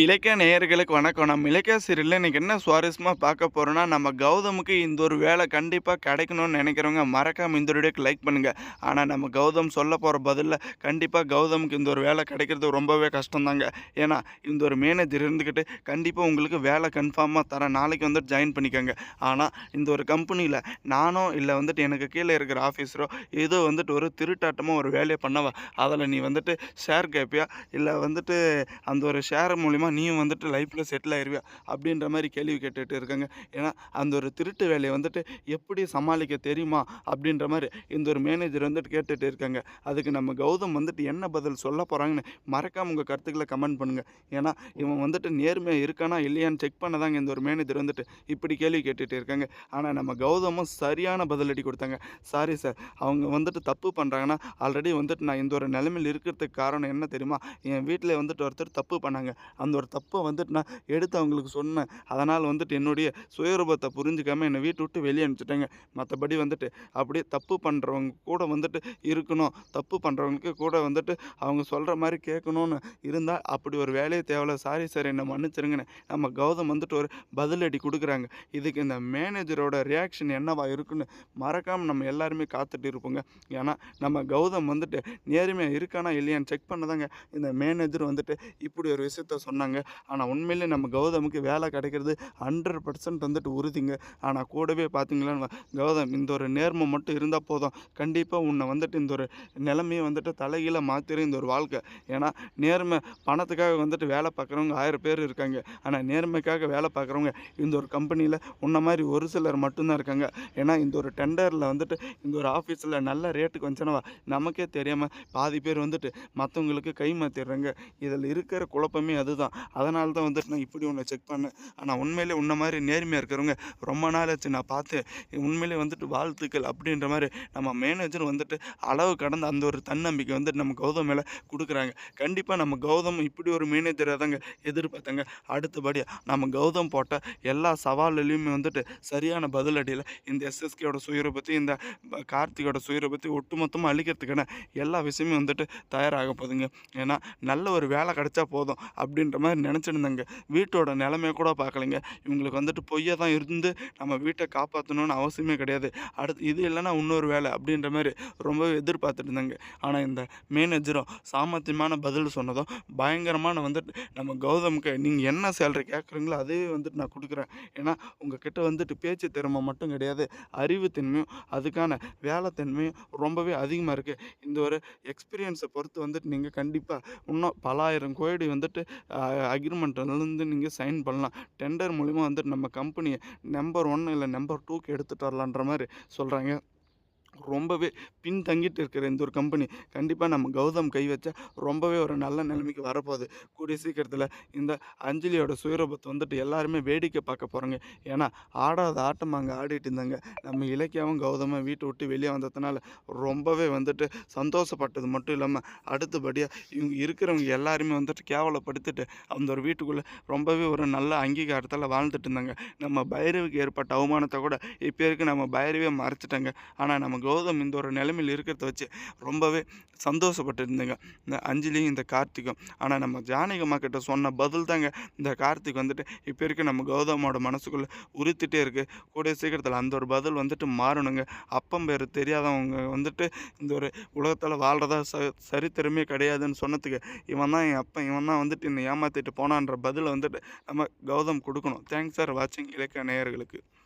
இலக்கிய நேயர்களுக்கு வணக்கம். நம்ம இலக்கிய சீரியலில் இன்றைக்கி என்ன சுவாரஸ்யமாக பார்க்க போகிறோன்னா நம்ம கௌதமுக்கு இந்த ஒரு வேலை கண்டிப்பாக கிடைக்கணும்னு நினைக்கிறவங்க மறக்காமல் இந்த வீடியோக்கு லைக் பண்ணுங்கள் ஆனால் நம்ம கௌதம் சொல்ல போகிற பதிலில் கண்டிப்பாக கௌதமுக்கு இந்த ஒரு வேலை கிடைக்கிறது ரொம்பவே கஷ்டம்தாங்க. ஏன்னா இந்த ஒரு மேனேஜர் இருந்துக்கிட்டு கண்டிப்பாக உங்களுக்கு வேலை கன்ஃபார்மாக தரேன். நாளைக்கு வந்துட்டு ஜாயின் பண்ணிக்கோங்க. ஆனால் இந்த ஒரு கம்பெனியில் நானோ இல்லை வந்துட்டு எனக்கு கீழே இருக்கிற ஆஃபீஸரோ ஏதோ வந்துட்டு ஒரு திருட்டாட்டமாக ஒரு வேலையை பண்ணவா? அதில் நீ வந்துட்டு ஷேர் கேட்பியா இல்லை வந்துட்டு அந்த ஒரு ஷேர் மூலிமா நீயும் வந்துட்டு லைஃப்பில் செட்டில் ஆயிருவியா? அப்படின்ற மாதிரி கேள்வி கேட்டுட்டு இருக்காங்க. ஏன்னா அந்த ஒரு திருட்டு வேலையை வந்துட்டு எப்படி சமாளிக்க தெரியுமா? அப்படின்ற மாதிரி இந்த ஒரு மேனேஜர் வந்துட்டு கேட்டுட்டு இருக்காங்க. அதுக்கு நம்ம கௌதம் வந்துட்டு என்ன பதில் சொல்ல போகிறாங்கன்னு மறக்காம உங்கள் கருத்துக்களை கமெண்ட் பண்ணுங்கள் ஏன்னா இவன் வந்துட்டு நேர்மையாக இருக்கானா இல்லையான்னு செக் பண்ணதாங்க இந்த ஒரு மேனேஜர் வந்துட்டு இப்படி கேள்வி கேட்டுட்டு இருக்காங்க. ஆனால் நம்ம கௌதமும் சரியான பதிலடி கொடுத்தாங்க. சாரி சார் அவங்க வந்துட்டு தப்பு பண்ணுறாங்கன்னா ஆல்ரெடி வந்துட்டு நான் இந்த ஒரு நிலைமையில் இருக்கிறதுக்கு காரணம் என்ன தெரியுமா? என் வீட்டில் வந்துட்டு ஒருத்தர் தப்பு பண்ணாங்க. அந்த ஒரு தப்பை வந்துட்டு நான் எடுத்து அவங்களுக்கு சொன்னேன். அதனால் வந்துட்டு என்னுடைய சுயரூபத்தை புரிஞ்சுக்காம என்னை வீட்டை விட்டு வெளியே அனுப்பிச்சிட்டாங்க. மற்றபடி வந்துட்டு அப்படியே தப்பு பண்ணுறவங்க கூட வந்துட்டு இருக்கணும். தப்பு பண்ணுறவங்களுக்கு கூட வந்துட்டு அவங்க சொல்கிற மாதிரி கேட்கணும்னு இருந்தால் அப்படி ஒரு வேலையை தேவையில்ல. சாரி சார் என்னை மன்னிச்சிருங்கன்னு. நம்ம கௌதம் வந்துட்டு ஒரு பதிலடி கொடுக்குறாங்க. இதுக்கு இந்த மேனேஜரோட ரியாக்ஷன் என்னவா இருக்குன்னு மறக்காமல் நம்ம எல்லாருமே காத்துட்டு இருப்போங்க. ஏன்னா நம்ம கௌதம் வந்துட்டு நேர்மையாக இருக்கானா இல்லையான்னு செக் பண்ணதாங்க இந்த மேனேஜர் வந்துட்டு இப்படி ஒரு விஷயத்த சொன்னாங்க. ஆனால் உண்மையிலே நம்ம கௌதமுக்கு வேலை கிடைக்கிறது ஹண்ட்ரட் பர்சன்ட் வந்துட்டு உறுதிங்க. ஆனால் கூடவே பார்த்தீங்களா கௌதம் இந்த ஒரு நேர்மை மட்டும் இருந்தால் போதும். கண்டிப்பாக உன்னை வந்துட்டு இந்த ஒரு நிலைமையை வந்துட்டு தலைகீழ மாற்றிடும் இந்த ஒரு வாழ்க்கை. ஏன்னா நேர்மை பணத்துக்காக வந்துட்டு வேலை பார்க்குறவங்க ஆயிரம் பேர் இருக்காங்க. ஆனால் நேர்மைக்காக வேலை பார்க்குறவங்க இந்த ஒரு கம்பெனியில் உன்ன மாதிரி ஒரு சிலர் மட்டும்தான் இருக்காங்க. ஏன்னா இந்த ஒரு டெண்டரில் வந்துட்டு இந்த ஒரு ஆஃபீஸில் நல்ல ரேட்டுக்கு வந்துச்சுனவா நமக்கே தெரியாமல் பாதி பேர் வந்துட்டு மற்றவங்களுக்கு கை மாற்றிடுறாங்க இதில் இருக்கிற குழப்பமே அதுதான். அதனால தான் வந்துட்டு நான் இப்படி ஒன்று செக் பண்ணேன். ஆனால் உண்மையிலே உன்ன மாதிரி நேர்மையாக இருக்கிறவங்க ரொம்ப நாள் ஆச்சு நான் பார்த்து உண்மையிலே வந்துட்டு வாழ்த்துக்கள் அப்படின்ற மாதிரி நம்ம மேனேஜர் வந்துட்டு அளவு கடந்த அந்த ஒரு தன்னம்பிக்கை வந்துட்டு நம்ம கௌதம் மேலே கொடுக்குறாங்க. கண்டிப்பாக நம்ம கௌதம் இப்படி ஒரு மேனேஜரை தாங்க எதிர்பார்த்தாங்க. அடுத்தபடியாக நம்ம கௌதம் போட்ட எல்லா சவால்லையுமே வந்துட்டு சரியான பதிலடியில் இந்த எஸ்எஸ்கேயோட சுயரூபத்தை இந்த ப- கார்த்திகோட சுயரூபத்தை ஒட்டுமொத்தமாக அழிக்கிறதுக்கான எல்லா விஷயமும் வந்துட்டு தயாராக போகுதுங்க ஏன்னா நல்ல ஒரு வேலை கிடைச்சா போதும் அப்படின்ற மாதிரி நினச்சிருந்தேங்க. வீட்டோட நிலைமையை கூட பார்க்கலைங்க. இவங்களுக்கு வந்துட்டு பொய்யாக தான் இருந்து நம்ம வீட்டை காப்பாற்றணும்னு அவசியமே கிடையாது. அடுத்து இது இல்லைன்னா இன்னொரு வேலை அப்படின்ற மாதிரி ரொம்பவே எதிர்பார்த்துட்டு இருந்தாங்க ஆனால் இந்த மேனேஜரும் சாமர்த்தியமான பதில் சொன்னதும் பயங்கரமான வந்துட்டு நம்ம கௌதமுக்கு நீங்கள் என்ன சேலரி கேட்குறீங்களோ அதே வந்துட்டு நான் கொடுக்குறேன். ஏன்னா உங்ககிட்ட வந்துட்டு பேச்சு திறமை மட்டும் கிடையாது. அறிவுத்தன்மையும் அதுக்கான வேலைத்தன்மையும் ரொம்பவே அதிகமாக இருக்குது இந்த ஒரு எக்ஸ்பீரியன்ஸை பொறுத்து வந்துட்டு நீங்கள் கண்டிப்பாக இன்னும் பலாயிரம் கோடி வந்துட்டு அக்ரிமெண்ட்லேருந்து நீங்கள் சைன் பண்ணலாம். டெண்டர் மூலிமா வந்துட்டு நம்ம கம்பெனியை நம்பர் ஒன் இல்லை நம்பர் டூக்கு எடுத்துகிட்டு வரலான்ற மாதிரி சொல்கிறாங்க ரொம்பவே பின்தங்கிட்டு இருக்கிற இந்த ஒரு கம்பெனி கண்டிப்பாக நம்ம கௌதம் கை வச்சா ரொம்பவே ஒரு நல்ல நிலைமைக்கு வரப்போகுது. கூடிய சீக்கிரத்தில் இந்த அஞ்சலியோட சுயரூபத்தை வந்துட்டு எல்லாருமே வேடிக்கை பார்க்க போகிறாங்க ஏன்னா ஆடாத ஆட்டம் அங்கே ஆடிட்டு இருந்தாங்க. நம்ம இலக்கியாவும் கௌதமும் வீட்டை விட்டு வெளியே வந்ததுனால ரொம்பவே வந்துட்டு சந்தோஷப்பட்டது. மட்டும் இல்லாமல் அடுத்தபடியாக இவங்க இருக்கிறவங்க எல்லாருமே வந்துட்டு கேவலப்படுத்திட்டு அந்த ஒரு வீட்டுக்குள்ளே ரொம்பவே ஒரு நல்ல அங்கீகாரத்தில் வாழ்ந்துட்டு இருந்தாங்க. நம்ம பைரவிக்கு ஏற்பட்ட அவமானத்தை கூட இப்போ இருக்க நம்ம பைரவே மறைச்சிட்டாங்க. ஆனால் நம்ம கௌதம் இந்த ஒரு நிலைமையில் இருக்கிறத வச்சு ரொம்பவே சந்தோஷப்பட்டு இருந்தேங்க இந்த அஞ்சலியும் இந்த கார்த்திக்கும். ஆனால் நம்ம ஜானகம்மா கிட்ட சொன்ன பதில் தாங்க இந்த கார்த்திக் வந்துட்டு இப்போ இருக்க நம்ம கௌதமோட மனசுக்குள்ளே உறுத்திட்டே இருக்குது கூடிய சீக்கிரத்தில் அந்த ஒரு பதில் வந்துட்டு மாறணுங்க. அப்பம் பேர் தெரியாதவங்க வந்துட்டு இந்த ஒரு உலகத்தில் வாழ்கிறதா ச சரித்திரமே கிடையாதுன்னு சொன்னதுக்கு இவன் தான் என் அப்பன். இவன் தான் வந்துட்டு என்னை ஏமாற்றிட்டு போனான்ற பதிலை வந்துட்டு நம்ம கௌதம் கொடுக்கணும். தேங்க்ஸ் சார் வாட்சிங் இலக்கிய நேயர்களுக்கு.